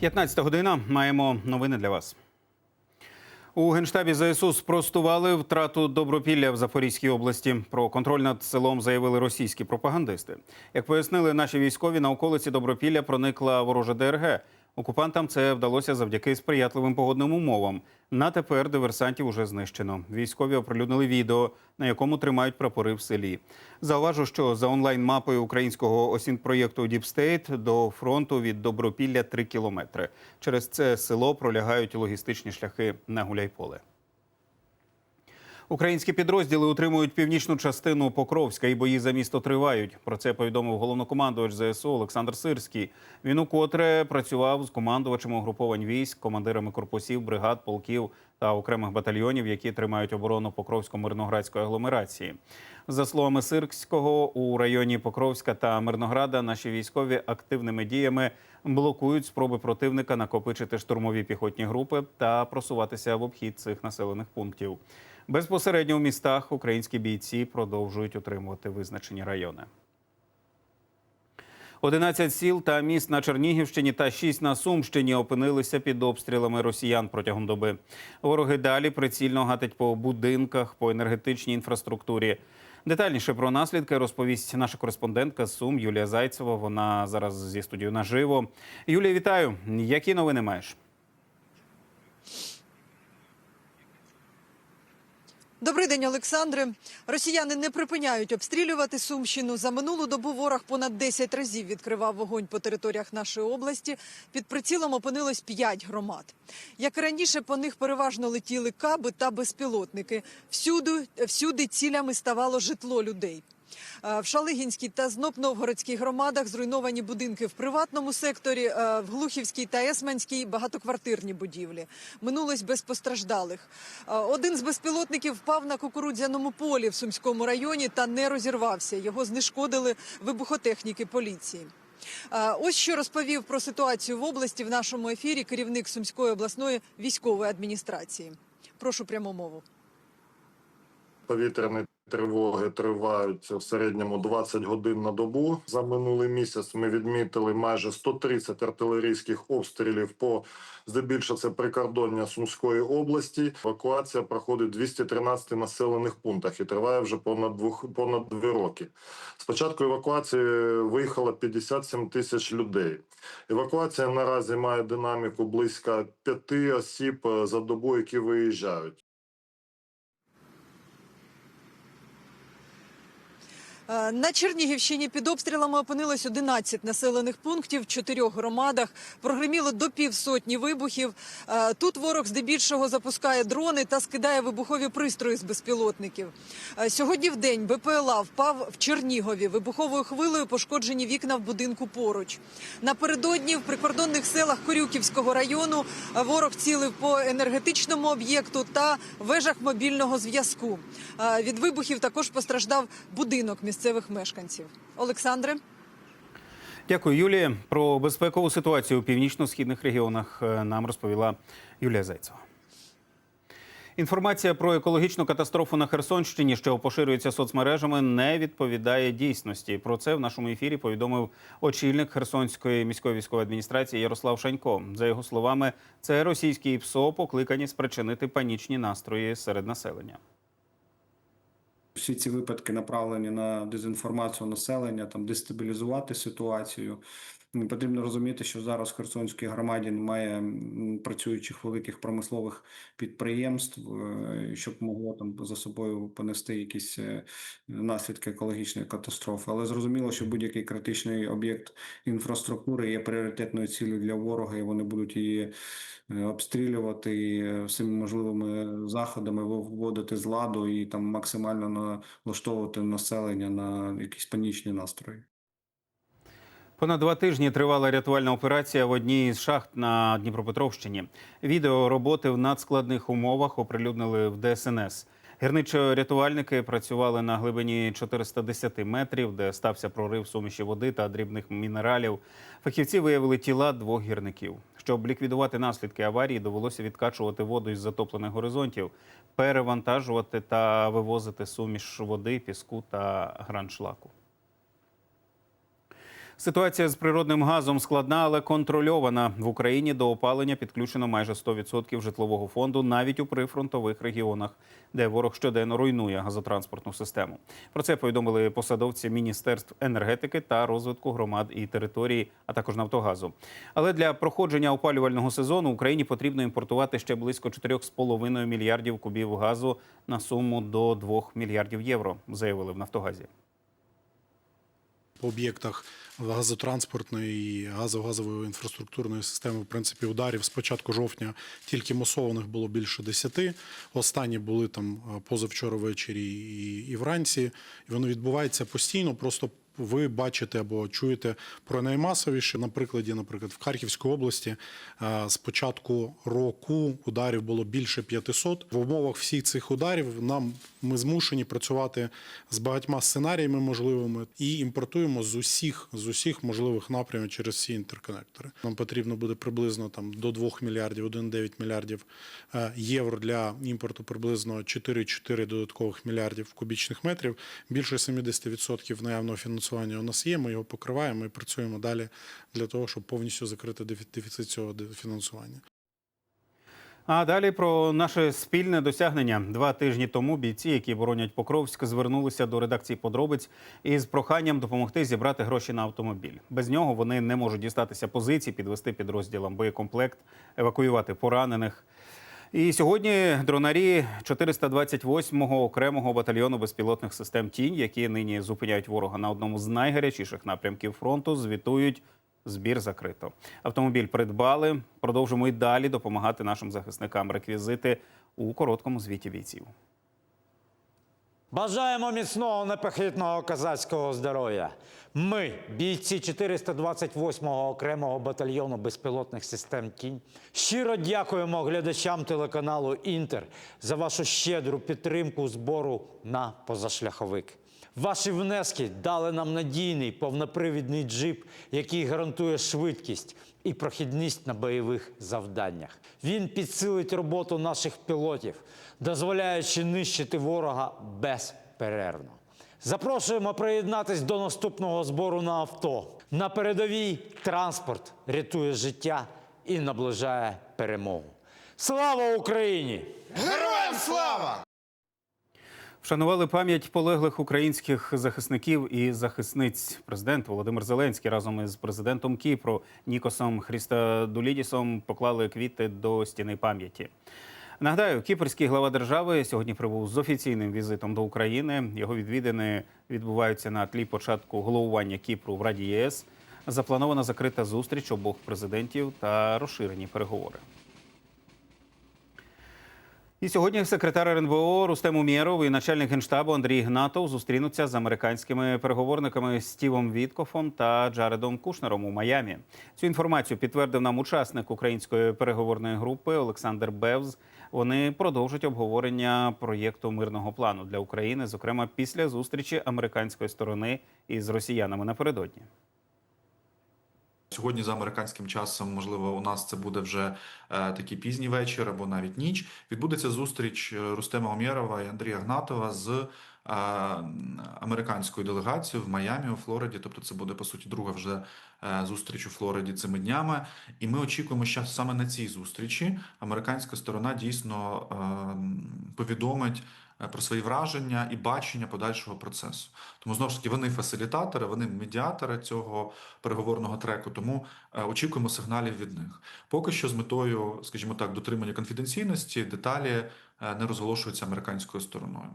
15 година. Маємо новини для вас. У генштабі ЗСУ спростували втрату добропілля в Запорізькій області. Про контроль над селом заявили російські пропагандисти. Як пояснили наші військові, на околиці добропілля проникла ворожа ДРГ. Окупантам це вдалося завдяки сприятливим погодним умовам. На тепер диверсантів уже знищено. Військові оприлюднили відео, на якому тримають прапори в селі. Зауважу, що за онлайн-мапою українського осінпроєкту Діпстейт до фронту від Добропілля 3 кілометри. Через це село пролягають логістичні шляхи на Гуляйполе. Українські підрозділи утримують північну частину Покровська і бої за місто тривають. Про це повідомив головнокомандувач ЗСУ Олександр Сирський. Він укотре працював з командувачами угруповань військ, командирами корпусів, бригад, полків та окремих батальйонів, які тримають оборону Покровсько-Мирноградської агломерації. За словами Сирського, у районі Покровська та Мирнограда наші військові активними діями блокують спроби противника накопичити штурмові піхотні групи та просуватися в обхід цих населених пунктів. Безпосередньо в містах українські бійці продовжують утримувати визначені райони. 11 сіл та міст на Чернігівщині та 6 на Сумщині опинилися під обстрілами росіян протягом доби. Вороги далі прицільно гатять по будинках, по енергетичній інфраструктурі. Детальніше про наслідки розповість наша кореспондентка Сум Юлія Зайцева. Вона зараз зі студією наживо. Юлія, вітаю. Які новини маєш? Добрий день, Олександре. Росіяни не припиняють обстрілювати Сумщину. За минулу добу ворог понад 10 разів відкривав вогонь по територіях нашої області. Під прицілом опинилось 5 громад. Як і раніше, по них переважно летіли каби та безпілотники. Всюди, всюди цілями ставало житло людей. Е, В Шалигінській та Знопновгородській громадах зруйновані будинки в приватному секторі, е, в Глухівській та Есманській багатоквартирні будівлі. Минулось без постраждалих. Е, Один з безпілотників впав на кукурудзяному полі в Сумському районі та не розірвався. Його знешкодили вибухотехніки поліції. Ось що розповів про ситуацію в області в нашому ефірі керівник Сумської обласної військової адміністрації. Прошу пряму мову. Повітряні тривоги тривають в середньому 20 годин на добу. За минулий місяць ми відмітили майже 130 артилерійських обстрілів по здебільшого це прикордоння Сумської області. Евакуація проходить в 213 населених пунктах і триває вже понад двох понад дві роки. Спочатку евакуації виїхало 57 тисяч людей. Евакуація наразі має динаміку близько п'яти осіб е, за добу, які виїжджають. На Чернігівщині під обстрілами опинилось 11 населених пунктів в чотирьох громадах. Прогреміло до півсотні вибухів. Е, Тут ворог здебільшого запускає дрони та скидає вибухові пристрої з безпілотників. Е, Сьогодні в день БПЛА впав в Чернігові. Вибуховою хвилею пошкоджені вікна в будинку поруч. Напередодні в прикордонних селах Корюківського району е, ворог цілив по енергетичному об'єкту та вежах мобільного зв'язку. Е, Від вибухів також постраждав будинок місцевих мешканців. Олександре. Дякую, Юлія. Про безпекову ситуацію у північно-східних регіонах е, нам розповіла Юлія Зайцева. Інформація про екологічну катастрофу на Херсонщині, що поширюється соцмережами, не відповідає дійсності. Про це в нашому ефірі повідомив очільник Херсонської міської військової адміністрації Ярослав Шанько. За його словами, це російські ПСО покликані спричинити панічні настрої серед населення. Всі ці випадки направлені на дезінформацію населення, там дестабілізувати ситуацію. Потрібно розуміти, що зараз в Херсонській громаді немає працюючих великих промислових підприємств, е, щоб могло там за собою понести якісь е, наслідки екологічної катастрофи. Але зрозуміло, що будь-який критичний об'єкт інфраструктури є пріоритетною ціллю для ворога, і вони будуть її е, обстрілювати і всіми можливими заходами виводити з ладу і там максимально налаштовувати населення на якісь панічні настрої. Понад два тижні тривала рятувальна операція в одній з шахт на Дніпропетровщині. Відео роботи в надскладних умовах оприлюднили в ДСНС. Гірничо-рятувальники працювали на глибині 410 метрів, де стався прорив суміші води та дрібних мінералів. Фахівці виявили тіла двох гірників. Щоб ліквідувати наслідки аварії, довелося відкачувати воду із затоплених горизонтів, перевантажувати та вивозити суміш води, піску та граншлаку. Ситуація з природним газом складна, але контрольована. В Україні до опалення підключено майже 100% житлового фонду навіть у прифронтових регіонах, де ворог щоденно руйнує газотранспортну систему. Про це повідомили посадовці міністерств енергетики та розвитку громад і території, а також Нафтогазу. Але для проходження опалювального сезону Україні потрібно імпортувати ще близько 4,5 мільярдів кубів газу на суму до 2 мільярдів євро, заявили в Нафтогазі. По об'єктах газотранспортної і газово-газової інфраструктурної системи, в принципі, ударів з початку жовтня тільки масованих було більше десяти. Останні були там позавчора ввечері і, і вранці. І воно відбувається постійно. Просто ви бачите або чуєте про наймасовіше. На прикладі, наприклад, в Харківській області е, з початку року ударів було більше 500. В умовах всіх цих ударів нам ми змушені працювати з багатьма сценаріями можливими і імпортуємо з усіх з усіх можливих напрямів через всі інтерконектори. Нам потрібно буде приблизно там до 2 мільярдів, 1,9 мільярдів е, євро для імпорту, приблизно 4,4 додаткових мільярдів кубічних метрів. Більше 70% наявного фінансування у нас є. Ми його покриваємо і працюємо далі для того, щоб повністю закрити дефіцит цього фінансування. А далі про наше спільне досягнення. Два тижні тому бійці, які боронять Покровськ, звернулися до редакції подробиць із проханням допомогти зібрати гроші на автомобіль. Без нього вони не можуть дістатися позицій, підвести підрозділам боєкомплект, евакуювати поранених. І сьогодні дронарі 428-го окремого батальйону безпілотних систем Тінь, які нині зупиняють ворога на одному з найгарячіших напрямків фронту, звітують. Збір закрито. Автомобіль придбали. Продовжимо і далі допомагати нашим захисникам. Реквізити у короткому звіті бійців. Бажаємо міцного непохитного козацького здоров'я. Ми, бійці 428-го окремого батальйону безпілотних систем Тінь, щиро дякуємо глядачам телеканалу Інтер за вашу щедру підтримку збору на позашляховик. Ваші внески дали нам надійний повнопривідний джип, який гарантує швидкість і прохідність на бойових завданнях. Він підсилить роботу наших пілотів, дозволяючи нищити ворога безперервно. Запрошуємо приєднатись до наступного збору на авто. На передовій транспорт рятує життя і наближає перемогу. Слава Україні! Вшанували пам'ять полеглих українських захисників і захисниць. Президент Володимир Зеленський разом із президентом Кіпру Нікосом Хрістадулідісом поклали квіти до стіни пам'яті. Нагадаю, кіпрський глава держави сьогодні прибув з офіційним візитом до України. Його відвідини відбуваються на тлі початку головування Кіпру в Раді ЄС. Запланована закрита зустріч обох президентів та розширені переговори. І сьогодні секретар РНБО Рустем Умєров і начальник генштабу Андрій Гнатов зустрінуться з американськими переговорниками Стівом Віткофом та Джаредом Кушнером у Майамі. Цю інформацію підтвердив нам учасник української переговорної групи Олександр Бевз. Вони продовжать обговорення проєкту мирного плану для України, зокрема після зустрічі американської сторони із росіянами напередодні. Сьогодні за американським часом, можливо, у нас це буде вже е, такий пізній вечір або навіть ніч. Відбудеться зустріч е, Рустема Омєрова і Андрія Гнатова з е, американською делегацією в Майамі у Флориді. Тобто, це буде по суті друга вже зустріч у Флориді цими днями. І ми очікуємо, що саме на цій зустрічі американська сторона дійсно повідомить про свої враження і бачення подальшого процесу. Тому знову ж таки вони фасилітатори, вони медіатори цього переговорного треку. Тому е, очікуємо сигналів від них. Поки що з метою, скажімо так, дотримання конфіденційності деталі е, не розголошуються американською стороною.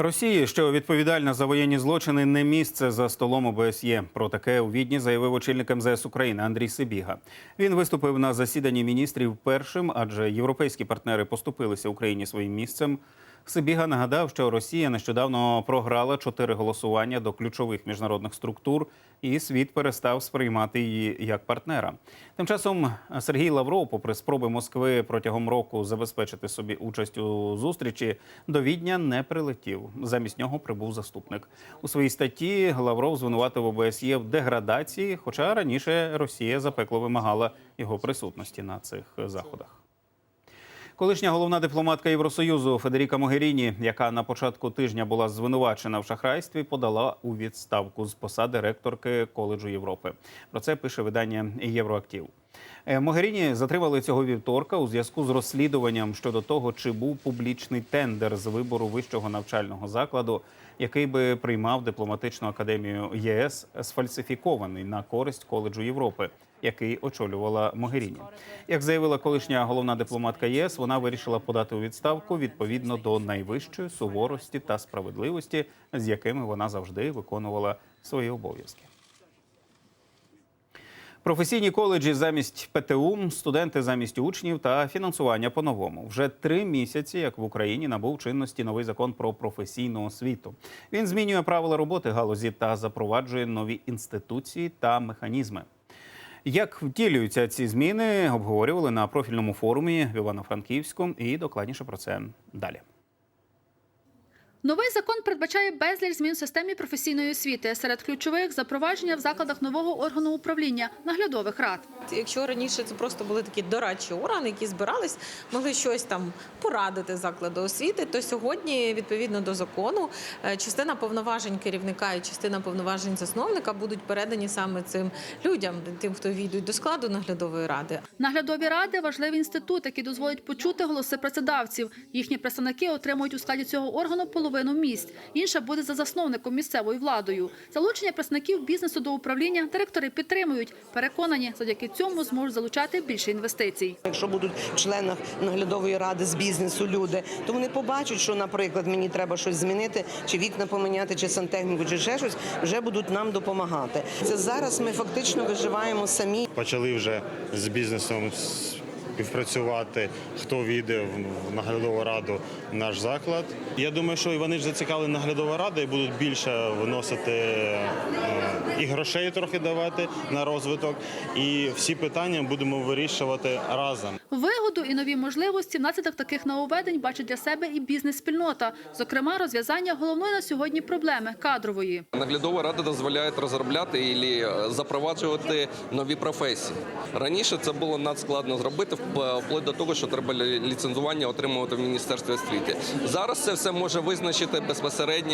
Росії, що відповідальна за воєнні злочини, не місце за столом ОБСЄ. Про таке у відні заявив очільник МЗС України Андрій Сибіга. Він виступив на засіданні міністрів першим, адже європейські партнери поступилися Україні своїм місцем. Сибіга нагадав, що Росія нещодавно програла чотири голосування до ключових міжнародних структур, і світ перестав сприймати її як партнера. Тим часом Сергій Лавров, попри спроби Москви протягом року забезпечити собі участь у зустрічі, до Відня не прилетів. Замість нього прибув заступник. У своїй статті Лавров звинуватив ОБСЄ в деградації, хоча раніше Росія запекло вимагала його присутності на цих заходах. Колишня головна дипломатка Євросоюзу Федеріка Могеріні, яка на початку тижня була звинувачена в шахрайстві, подала у відставку з посади ректорки коледжу Європи. Про це пише видання Євроактив. Е, Могеріні затримали цього вівторка у зв'язку з розслідуванням щодо того, чи був публічний тендер з вибору вищого навчального закладу, який би приймав дипломатичну академію ЄС, сфальсифікований на користь коледжу Європи, який очолювала Могеріні. Як заявила колишня головна дипломатка ЄС, вона вирішила подати у відставку відповідно до найвищої суворості та справедливості, з якими вона завжди виконувала свої обов'язки. Професійні коледжі замість ПТУ, студенти замість учнів та фінансування по-новому. Вже три місяці, як в Україні набув чинності новий закон про професійну освіту. Він змінює правила роботи галузі та запроваджує нові інституції та механізми. Як втілюються ці зміни, обговорювали на профільному форумі в Івано-Франківську. І докладніше про це далі. Новий закон передбачає безліч змін в системі професійної освіти. Серед ключових запровадження в закладах нового органу управління наглядових рад. Якщо раніше це просто були такі дорадчі органи, які збирались, могли щось там порадити закладу освіти, то сьогодні, відповідно до закону, е, частина повноважень керівника і частина повноважень засновника будуть передані саме цим людям, тим, хто війдуть до складу наглядової ради. Наглядові ради важливий інститут, який дозволить почути голоси працедавців. Їхні представники отримують у складі цього органу половину місць. Інша буде за засновником місцевою владою. Залучення представників бізнесу до управління директори підтримують. Переконані, завдяки цьому зможуть залучати більше інвестицій. Якщо будуть в членах наглядової ради з бізнесу люди, то вони побачать, що, наприклад, мені треба щось змінити, чи вікна поміняти, чи сантехніку, чи ще щось, вже будуть нам допомагати. Це зараз ми фактично виживаємо самі. почали вже з бізнесом співпрацювати, хто війде в наглядову раду в наш заклад. Я думаю, що і вони ж зацікавлені наглядова рада і будуть більше виносити е, і грошей трохи давати на розвиток. І всі питання будемо вирішувати разом. Вигоду і нові можливості внаслідок таких нововведень бачить для себе і бізнес-спільнота. Зокрема, розв'язання головної на сьогодні проблеми кадрової. Наглядова рада дозволяє розробляти і запроваджувати нові професії. Раніше це було надскладно зробити, вплоть до того, що треба ліцензування отримувати в міністерстві освіти. Зараз це все може визначити безпосередньо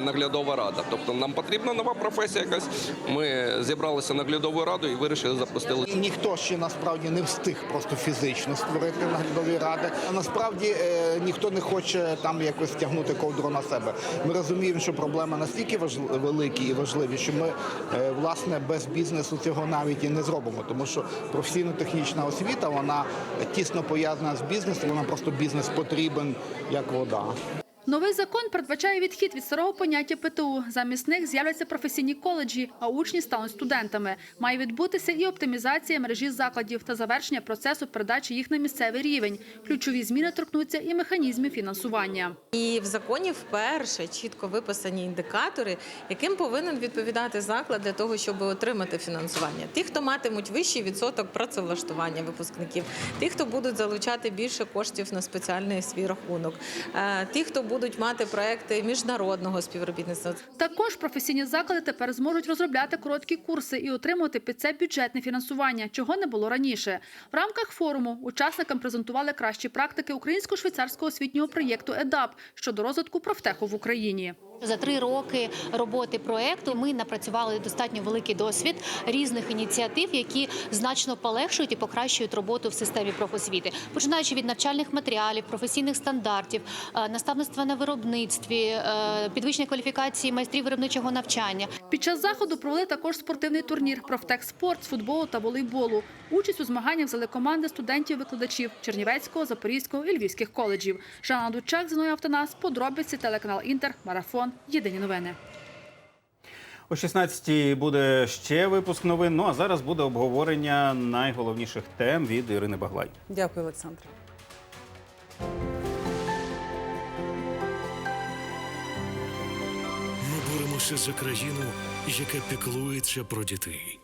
наглядова рада. Тобто нам потрібна нова професія якась. Ми зібралися наглядовою радою і вирішили запустили. Ніхто ще насправді не встиг просто фізично створити наглядові ради. А насправді е, ніхто не хоче там якось тягнути ковдру на себе. Ми розуміємо, що проблема настільки великі і важливі, що ми е, власне без бізнесу цього навіть і не зробимо, тому що професійно-технічна освіта вона тісно пов'язана з бізнесом. Вона просто бізнес потрібен як вода. Новий закон передбачає відхід від старого поняття ПТУ. Замість них з'являться професійні коледжі, а учні стануть студентами. Має відбутися і оптимізація мережі закладів та завершення процесу передачі їх на місцевий рівень. Ключові зміни торкнуться і механізмів фінансування. І в законі вперше чітко виписані індикатори, яким повинен відповідати заклад для того, щоб отримати фінансування. Ті, хто матимуть вищий відсоток працевлаштування випускників, ті, хто будуть залучати більше коштів на спеціальний свій рахунок, е, ті, хто будуть мати проекти міжнародного співробітництва. Також професійні заклади тепер зможуть розробляти короткі курси і отримувати під це бюджетне фінансування, чого не було раніше. В рамках форуму учасникам презентували кращі практики українсько-швейцарського освітнього проєкту ЕДАП щодо розвитку профтеху в Україні. За три роки роботи проекту ми напрацювали достатньо великий досвід різних ініціатив, які значно полегшують і покращують роботу в системі профосвіти, починаючи від навчальних матеріалів, професійних стандартів, е, наставництва на виробництві, е, підвищення кваліфікації майстрів виробничого навчання. Під час заходу провели також спортивний турнір «Профтехспорт» з футболу та волейболу. Участь у змаганнях взяли команди студентів-викладачів Чернівецького, Запорізького і Львівських коледжів. Жанна Дучак, Зіною Автонас, подробиці, телеканал Інтер, Марафон, Єдині новини. О 16-й буде ще випуск новин. Ну а зараз буде обговорення найголовніших тем від Ірини Баглай. Дякую, Олександр. Ми боремося за країну, яка піклується про дітей.